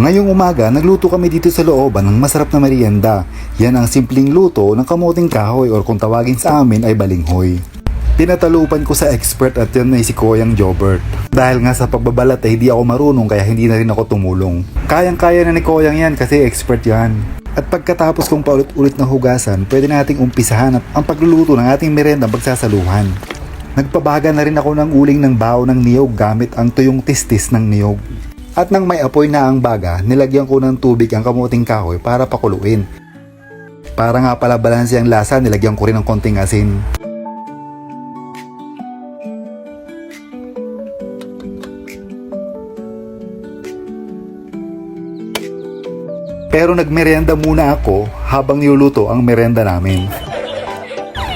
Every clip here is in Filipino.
Ngayong umaga, nagluto kami dito sa looban ng masarap na merienda. Yan ang simpleng luto ng kamuting kahoy or kung tawagin sa amin ay balinghoy. Tinatalupan ko sa expert at yan ay si Koyang Jobert. Dahil nga sa pagbabalat ay hindi ako marunong kaya hindi na rin ako tumulong. Kayang-kaya na ni Koyang yan kasi expert yan. At pagkatapos kong paulit-ulit na hugasan, pwede nating umpisahan ang pagluluto ng ating merenda pagsasaluhan. Nagpabaga na rin ako ng uling ng bao ng niyog gamit ang tuyong tistis ng niyog. At nang may apoy na ang baga, nilagyan ko ng tubig ang kamuting kahoy para pakuluin. Para nga pala balanse ang lasa, nilagyan ko rin ng konting asin. Pero nagmerenda muna ako habang niluluto ang merenda namin.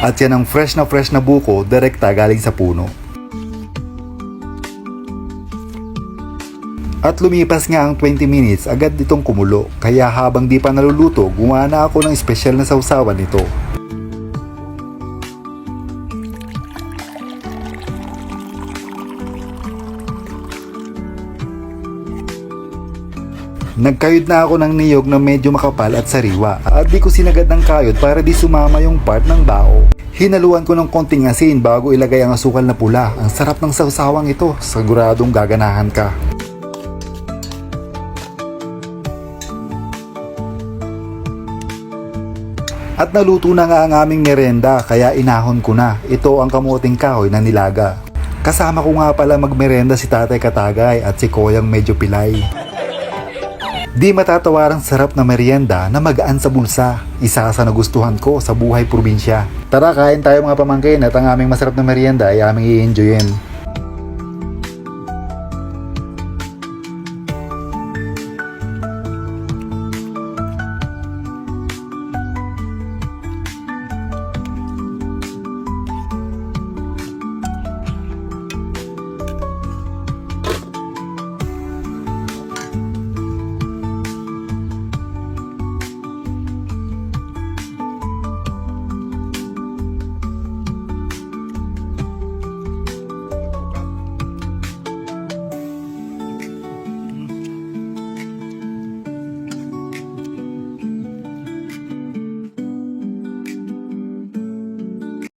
At yan ang fresh na fresh na buko direkta galing sa puno. At lumipas nga ang 20 minutes agad ditong kumulo kaya habang di pa naluluto gumawa na ako ng espesyal na sausawan nito. Nagkayod na ako ng niyog na medyo makapal at sariwa at di ko sinagad ng kayod para di sumama yung part ng bao. Hinaluan ko ng konting asin bago ilagay ang asukal na pula. Ang sarap ng sausawang ito, siguradong gaganahan ka. At naluto na nga ang aming merenda kaya inahon ko na. Ito ang kamuting kahoy na nilaga. Kasama ko nga pala magmerenda si Tatay Katagay at si Koyang medyo pilay. Di matatawarang sarap na merienda na magaan sa bulsa. Isa sa nagustuhan ko sa buhay probinsya. Tara kain tayo mga pamangkin at ang aming masarap na merienda ay aming i-enjoyin.